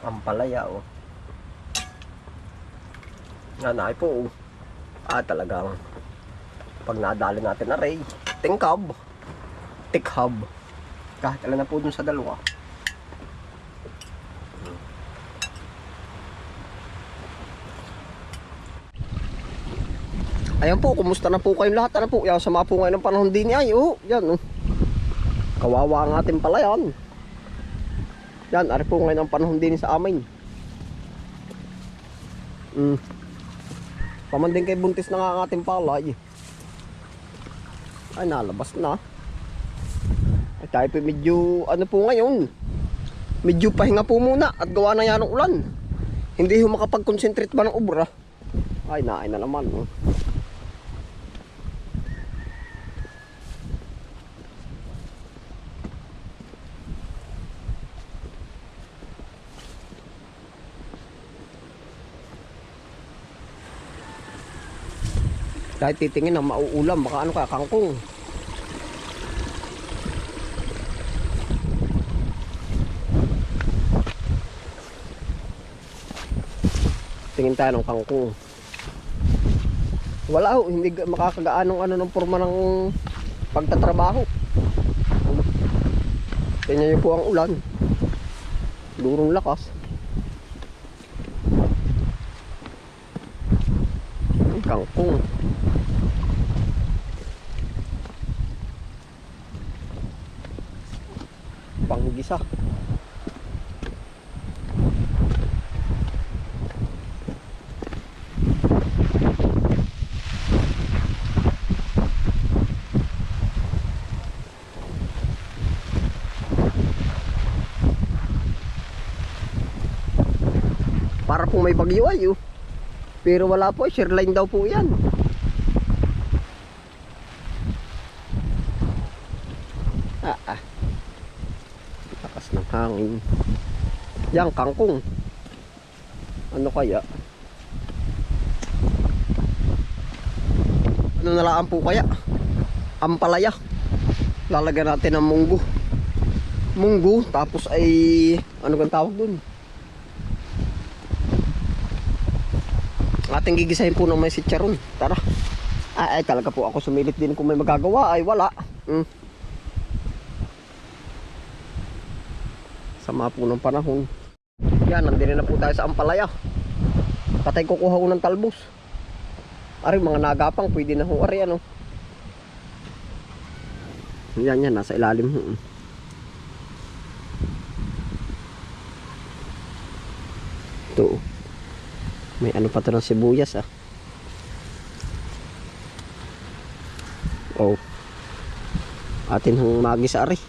Ang palaya, oh. Nanay po, oh. Ah, talagang pag nadali natin na ray, tingkab, tikhab. Kahit alam na po dun sa dalawa. Ayan po, kumusta na po kayong lahat? Ano po? Yan, sama po ngayon ng panahon din ay. Oh, yan oh. Kawawa ang ating palayan. Yan, ari po ngayon ang panahon din sa amin. Mm. Paman din kay buntis na nga ang ating palay. Ay, nalabas na. Ay, tayo po medyo, ano po ngayon, medyo pahinga po muna at gawa na yan ng ulan. Hindi ho makapag-concentrate ba ng obra. Ay, naay na naman. Oh. Kahit titingin na mauulam, baka ano ka, kangkong. Tingin tayo ng kangkong. Wala ho, hindi ga- makakagaanong ano ng forma ng pagtatrabaho. Tingnan niyo po ang ulan. Durong lakas. Ang Kangkong. Panggisa para po may bagyo ay oh. pero wala po shoreline daw po yan ah ah lakas ng hangin yan kangkong. Ano kaya? Ano nalaan po kaya? Ampalaya. Lalagyan natin ng munggo. Munggo tapos ay ano kang tawag dun? Ating gigisahin po ng may sitcharon. Tara. Ay, ay talaga po ako sumilit din kung may magagawa. Ay wala. Mm. Sama po ng panahon. Yan nandito na po tayo sa Ampalaya. Patay kukuha ko ng talbos. Ari mga nagapang pwede na ho ano? Yan yan nasa ilalim ho. Ito may ano pa to ng sibuyas ah. Oh. Atin hong magis ari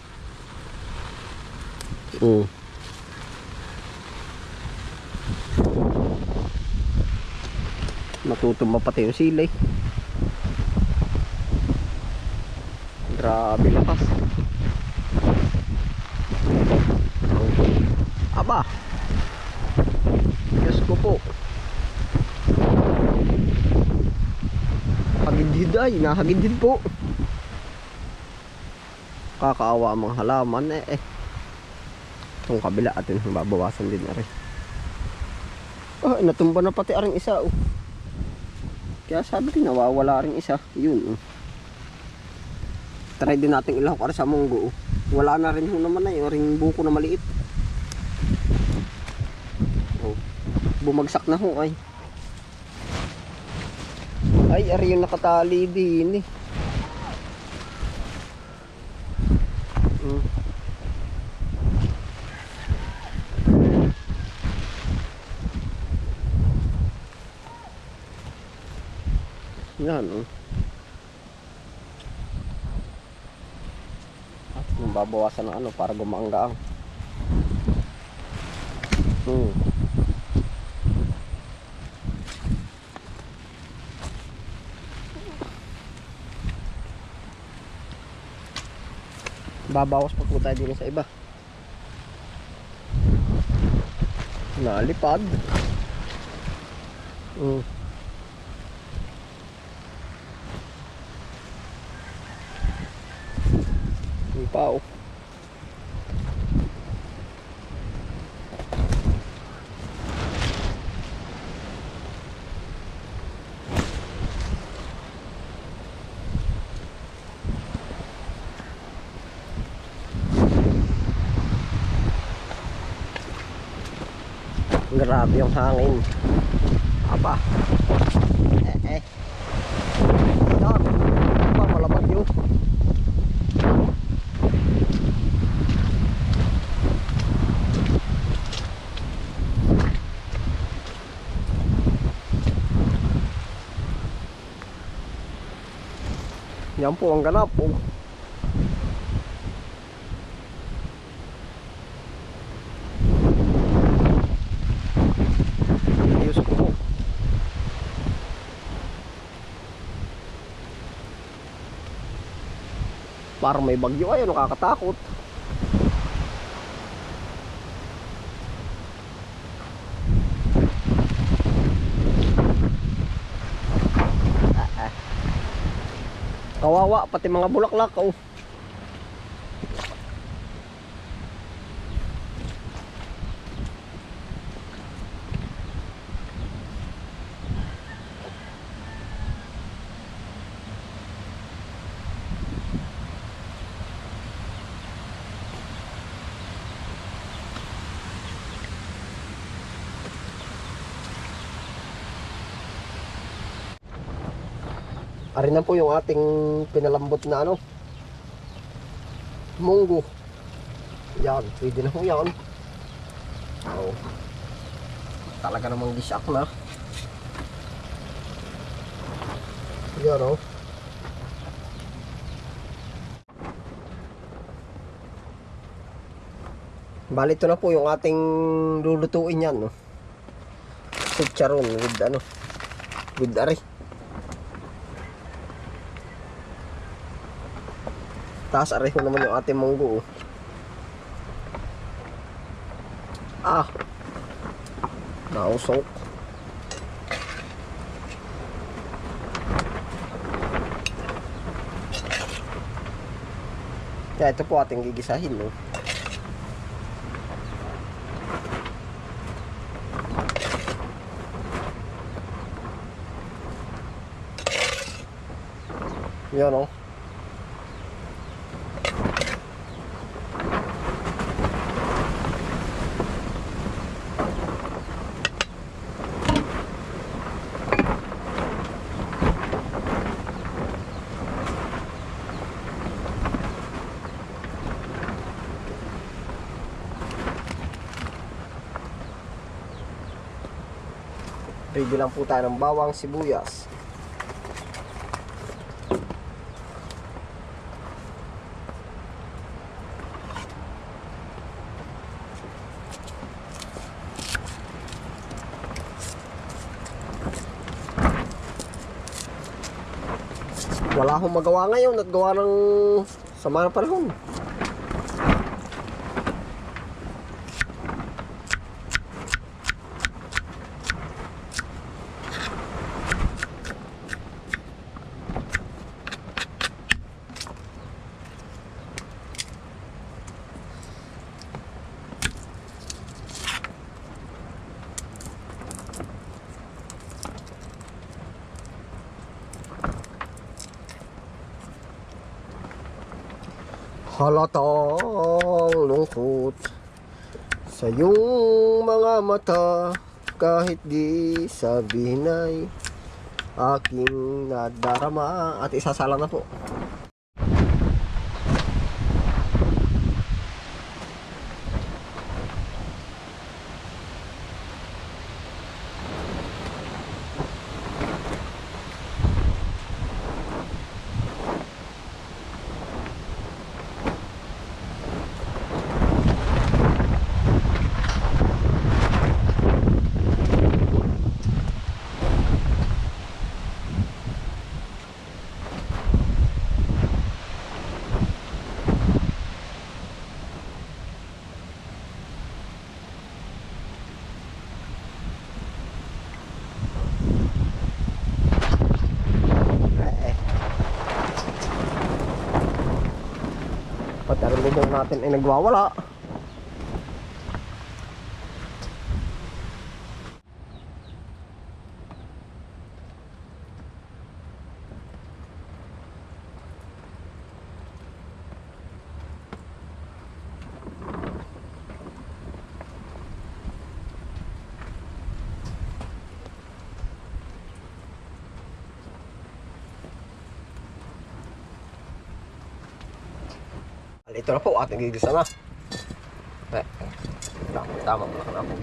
Mm. Matutumba pati yung silay. Grabe lakas. Aba. Diyos ko po. Hagidhid ay, nahagidhid po. Kakaawa ang mga halaman eh eh itong kabila atin babawasan din na rin. Oh natumba na pati aring isa oh. Kaya sabi ko nawawala rin isa. Yun oh. Try din natin ilang para sa munggo oh. Wala na rin ho naman na yung ring buko na maliit. Oh bumagsak na ho ay. Ay ari yung nakatali din eh Yan, oh. At yung babawasan ng ano para gumaanggaang. Hmm. Babawas pa po tayo din sa iba. Nalipad. Hmm. Wow. grabe yung hangin aba eh eh Stop. Yan po ang ganap ko po. Parang may bagyo ay, nakakatakot. Kawawa, pati mga bulaklak, oh. Ari na po yung ating pinalambot na ano. Munggo. Yan, pwede na po yan. Oh. Talaga namang gisak na. Yan oh. Bali ito na po yung ating lulutuin yan. No? Chicharon with ano. With ari. Taas areho naman yung ating munggo. oh. Ah. Nausok. Kaya ito po ating gigisahin, no? Yan, oh. Ready lang po tayo ng bawang sibuyas. Wala akong magawa ngayon at gawa ng sama ng panahon. Halatang lungkot sa iyong mga mata kahit di sabihin ay aking nadarama at isasalang na po. Eh. Lubong natin ay nagwawala. Ito na po, ating gigisa na. Eh, tama, tama mo na po.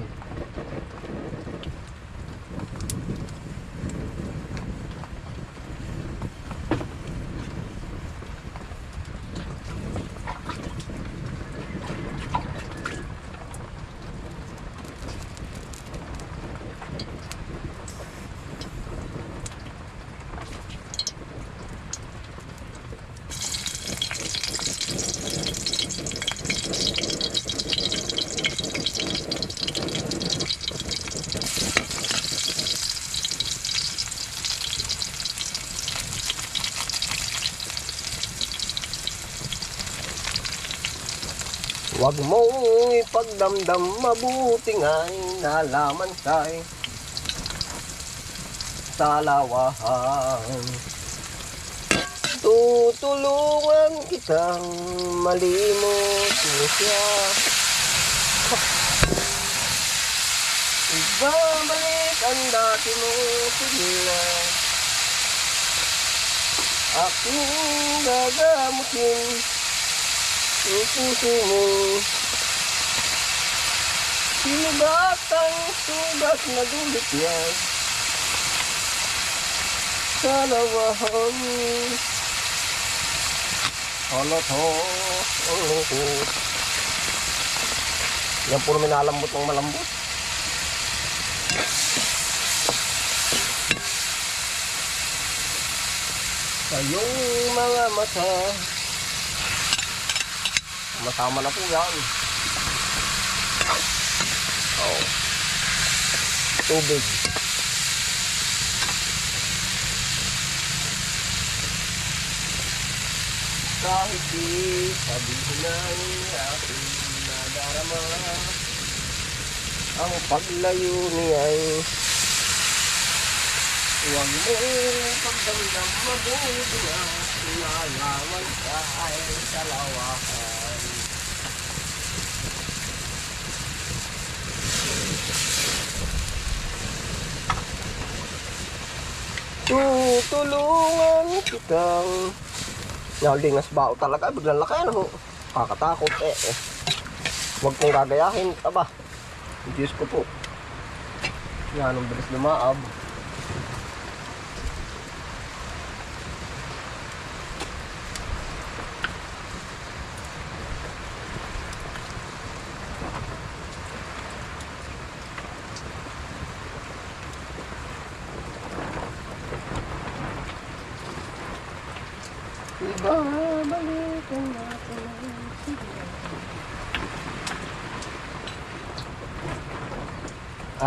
Huwag mong ipagdamdam mabuti nga'y nalaman kay talawahan. Tutulungan kitang malimot mo siya. Ibabalik ang dati mo sigla. Aking gagamutin ang puso mo. Sinugat ang sugat na dulit niya. Sa lawahan. Halato ang lungkot. Yan puro minalambot ng malambot. Sa iyong mga mata Masama na po yan. Oh. Tubig. Kahit di sabihin ng aking nadarama Ang paglayo niya'y Huwag mo pagdamdam mabuti na Nalaman ka ay sa Tutulungan kitang Nalingas bao talaga, biglang laki ano? Kakatakot eh eh. Huwag kong gagayahin, aba. Diyos ko po. Yan ang bilis lumaab Ibabalikan natin ang sigla.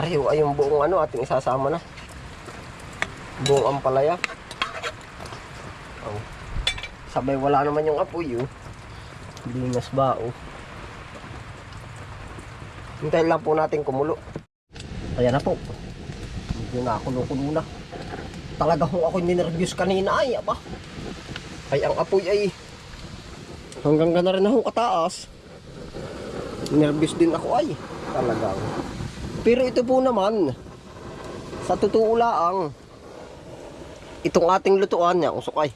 Ariw ay yung buong ano ating isasama na. Buong ampalaya. Oh. Sabay wala naman yung apoy oh. Bingas ba oh. Hintayin lang po natin kumulo. Ayan na po. Medyo na kulo-kulo na. Talaga kung ako ninervyos kanina ay aba. Ay ang apoy ay hanggang ka na rin ako kataas. Nervous din ako ay. Talagang. Pero ito po naman, sa totoo lang, itong ating lutuan niya, usok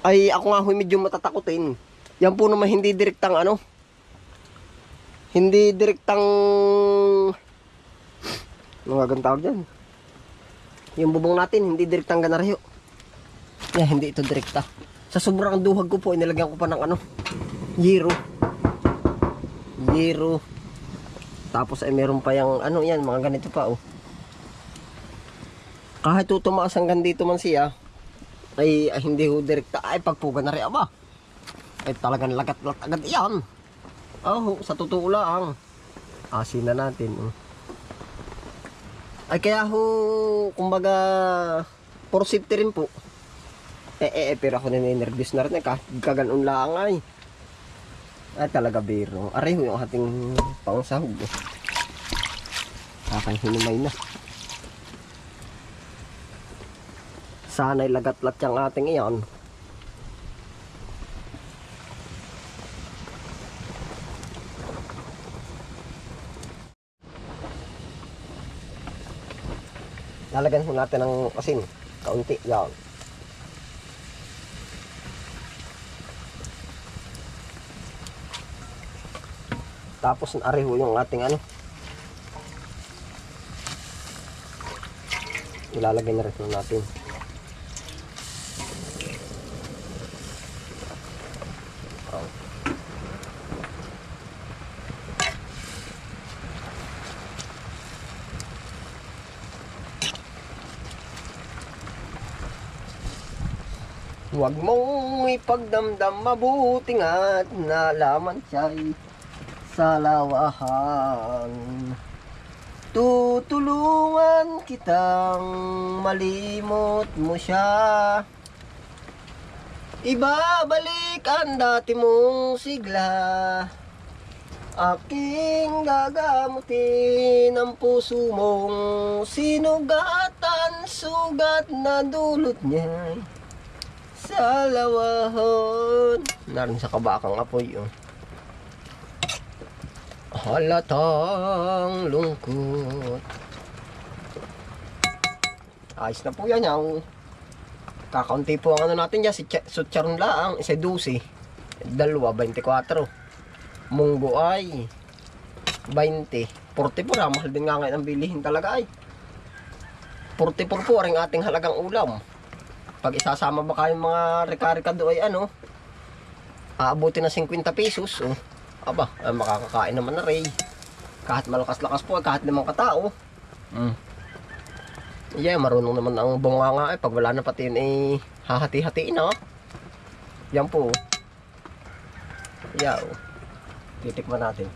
ay, ako nga ho medyo matatakotin. Yan po naman hindi direktang ano, hindi direktang, ano nga tawag dyan? Yung bubong natin, hindi direktang ganaryo. Yeah, hindi ito direkta. Sa sobrang duhag ko po, inilagyan ko pa ng ano, yero. Yero. Tapos ay meron pa yung ano yan, mga ganito pa oh. Kahit tumaas hanggang dito man siya, ay, ay hindi ho direkta. Ay pagpuga na rin aba. Ay talagang lagat-lat agad yan. Oh, sa totoo lang. Asin na natin. Oh. Ay kaya ho, kumbaga, for safety rin po. Eh, eh, eh, pero ako nininervous na rin eh, kahit kaganon lang ay. Ay talaga biro. Aray ho yung ating pangsahog. Oh. Kakang na. Sana'y lagat-lat yung ating iyan. Lalagyan ho natin ng asin. Kaunti. Yan. Tapos nariho yung ating ano. Ilalagay na rin natin. Oh. Huwag mong ipagdamdam mabuti nga't nalaman siya'y sa lawahan. Tutulungan kitang malimot mo siya. Ibabalik ang dati mong sigla. Aking gagamutin ang puso mong sinugatan, sugat na dulot niya sa lawahan. Narin sa kabakang apoy, oh. Halatang lungkot. Ayos na po yan, yung kakaunti po ang ano natin dyan, si Ch- Sutcharon lang, isa 12. Dalawa, 24. Munggo ay 20. 44 ha, mahal din nga ngayon ang bilihin talaga ay. 44 po rin ating halagang ulam. Pag isasama ba kayong mga reka-reka do ay ano, aabuti na 50 pesos. Oh. Aba, ay makakakain naman na rin. Kahit malakas-lakas po, kahit limang katao. Mm. Yeah, marunong naman ang bunga nga eh. Pag wala na pati yun eh, hahati-hatiin na. Yan po. Yeah, oh. Titikman natin.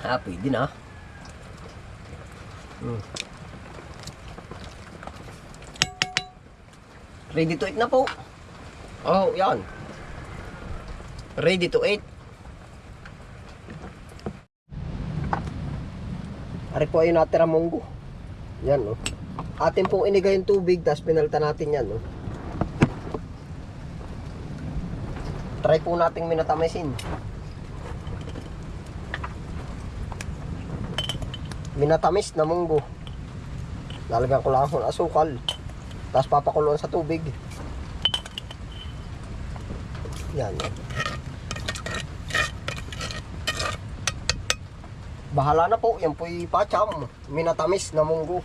Happy din ah. Mm. Ready to eat na po. Oh, yan. Ready to eat. Ari po ay natira munggo. Yan, no. Atin pong inigay yung tubig, tapos pinalta natin yan, no. Try po nating minatamisin. Minatamis na munggo. Lalagyan ko lang ng asukal. Tapos papakuluan sa tubig. Yan. Bahala na po. Yan po'y pacham. Minatamis na munggo.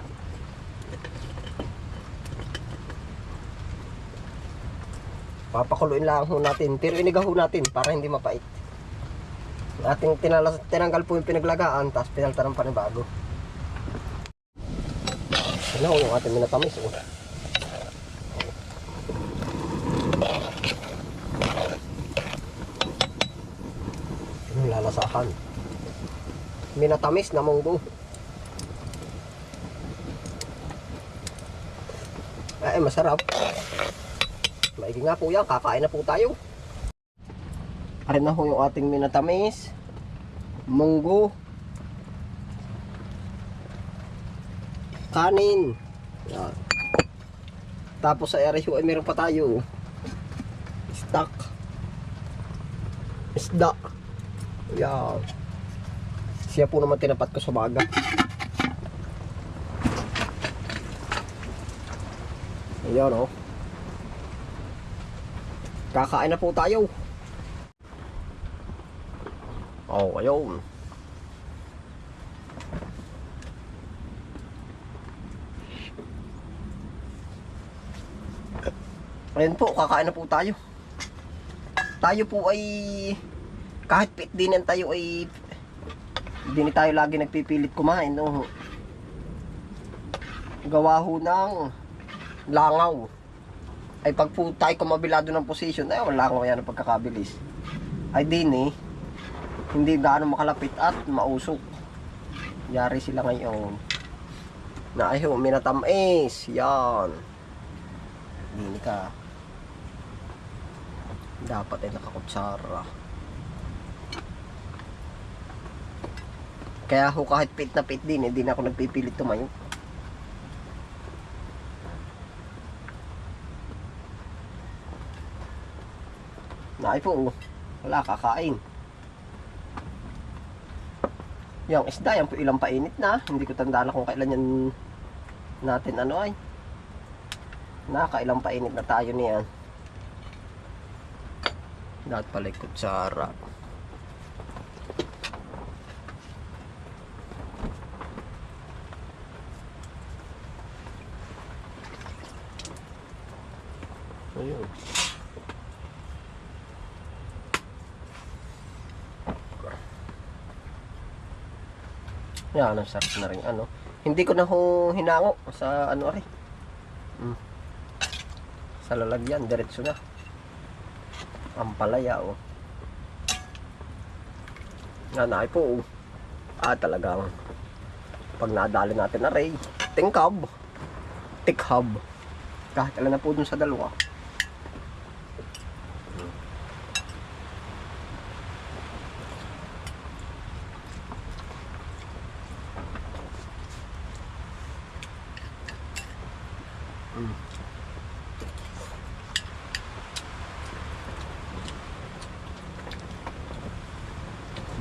Papakuluin lang ho natin. Pero inigaho natin para hindi mapait. Ating tinala, tinanggal po yung pinaglagaan tapos pinalta ng panibago. Ano ho yung ating minatamis. Oh. Lalasahan. Minatamis na munggo. Ay, masarap. Maigi nga po yan, kakain na po tayo. Arin na ho yung ating minatamis. Munggo. Kanin. Yan. Tapos sa area ay meron pa tayo. Stock. Isda. Yan. Siya po naman tinapat ko sa baga. Ayan o. Oh. Kakain na po tayo. Oh, ayun. Ayun po, kakain na po tayo. Tayo po ay kahit pit din tayo ay hindi tayo lagi nagpipilit kumain no. Gawa ho ng langaw. Ay pag po tayo kumabilado ng position, ay wala langaw yan ang pagkakabilis. Ay din eh, hindi gaano makalapit at mausok. Yari sila ngayon. Na ay ho, minatamis. Yan. Hindi ka. Dapat ay nakakutsara. Kaya ho kahit pit na pit din, hindi na ako nagpipilit tumayo. Naay po, wala kakain. Yung isda, yan po ilang painit na. Hindi ko tandaan kung kailan yan natin ano ay. Nakailang painit na tayo niyan. Dapat pala kutsara. Ayun. Yan, ang sarap na rin ano. Hindi ko na ho hinango sa ano ari. Mm. Sa lalagyan, diretso na. Ang palaya oh. Nga na po oh. Ah talagang pag nadali natin na ray, tingkab, tikhab. Kahit alam na po dun sa dalawa.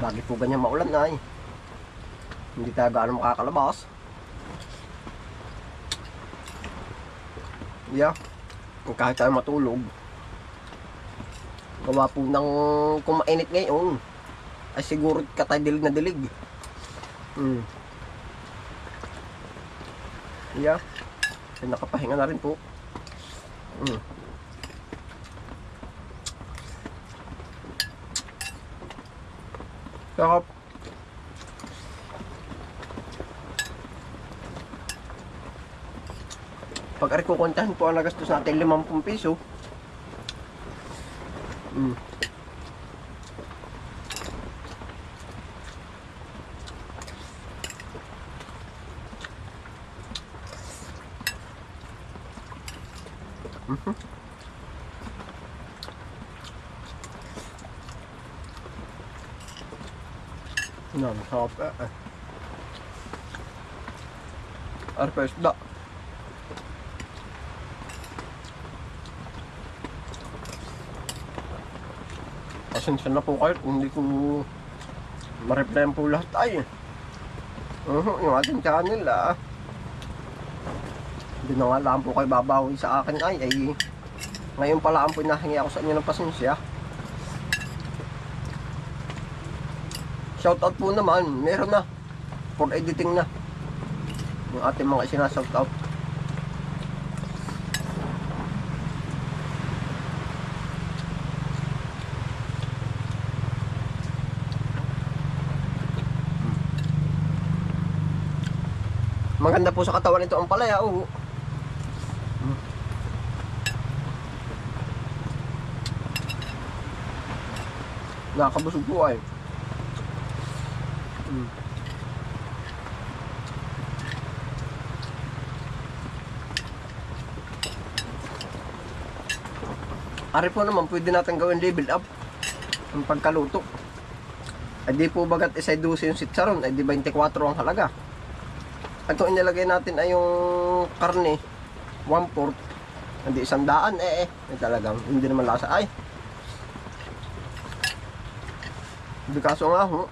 Lagi po ganyan maulan na eh. Hindi tayo gaano makakalabas. Yeah. Kahit tayo matulog. Gawa po ng kung mainit ngayon. Ay siguro katay dilig na dilig. Hmm. Yeah. Ay nakapahinga na rin po. Hmm. Sarap. Pag ari kukuntahan po ang nagastos natin 50 piso. Mm. Mhm. Eh. Ari pa isda. Pasensya na po kayo kung hindi ko ma-replyan po lahat ay. Uh, yung ating channel ah. Hindi na nga lang po kayo babawi sa akin ay ay ngayon pala ang pinahingi ako sa inyo ng pasensya. Shoutout po naman, meron na. For editing na. Yung ating mga isinashoutout. Maganda po sa katawan nito ang palaya. Mm. Nakakabusog po ay. Mm. Ari po naman, pwede natin gawin level up ang pagkaluto. Ay di po bagat isay 12 yung sitsaron, ay di 24 ang halaga. At kung inilagay natin ay yung karne, 1 fourth, hindi isang daan, eh eh. Ay, talagang, hindi naman lasa. Ay! Hindi kaso nga ho.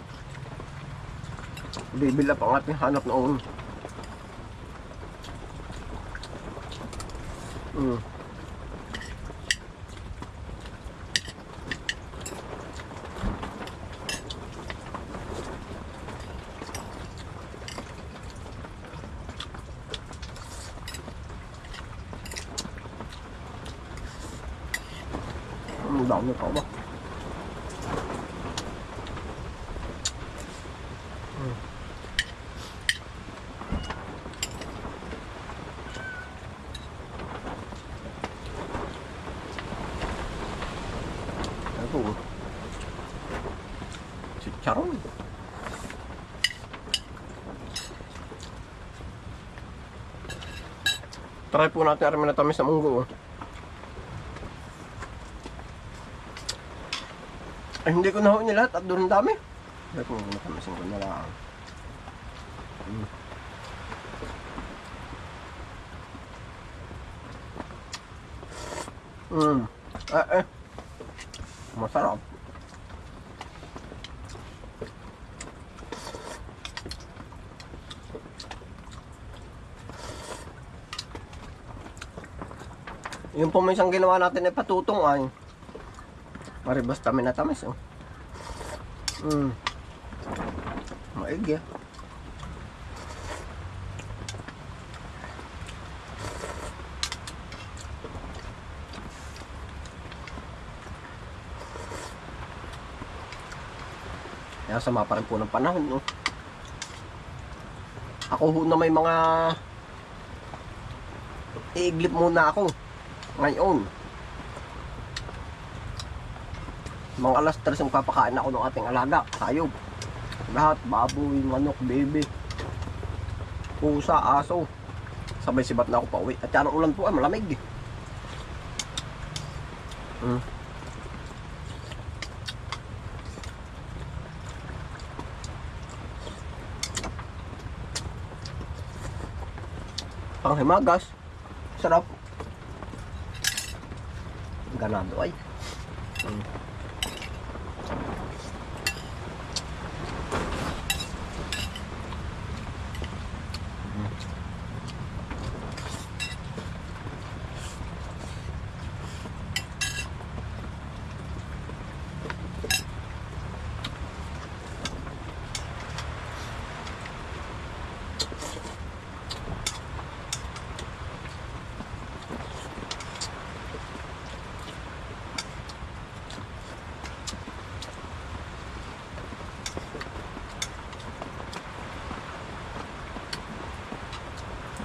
Bibila pa ang ating hanap noon. Mm. Ang dami pa ba? Ako. Si Charon. Try po natin arami na tamis na munggo. Ay, hindi ko na ho nilahat at doon dami. Hindi ko matamisin ko na lang. Mm. Mm. Eh, eh. Masarap. Yung po may isang ginawa natin ay patutong ay. Mari basta may natamis oh. Mm. Maig ya. Kaya sama pa rin po ng panahon, no? Ako ho na may mga iiglip muna ako ngayon. Mga alas 3 ang papakain ako ng ating alaga, sayog. Lahat, baboy, manok, baby, pusa, aso. Sabay sibat na ako pa uwi. At yan ulan po ay malamig. Hmm. Panghimagas. Sarap. Ganado ay.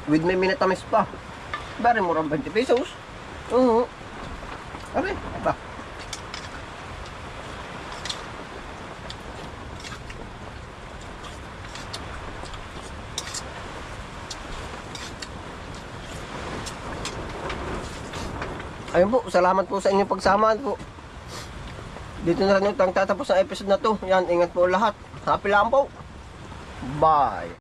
With may minatamis pa. Bari mo 20 pesos. Oo. Are, ba? Ayun po, salamat po sa inyong pagsamaan po. Dito na rin yung tatapos ng episode na to. Yan, ingat po lahat. Happy lang po. Bye.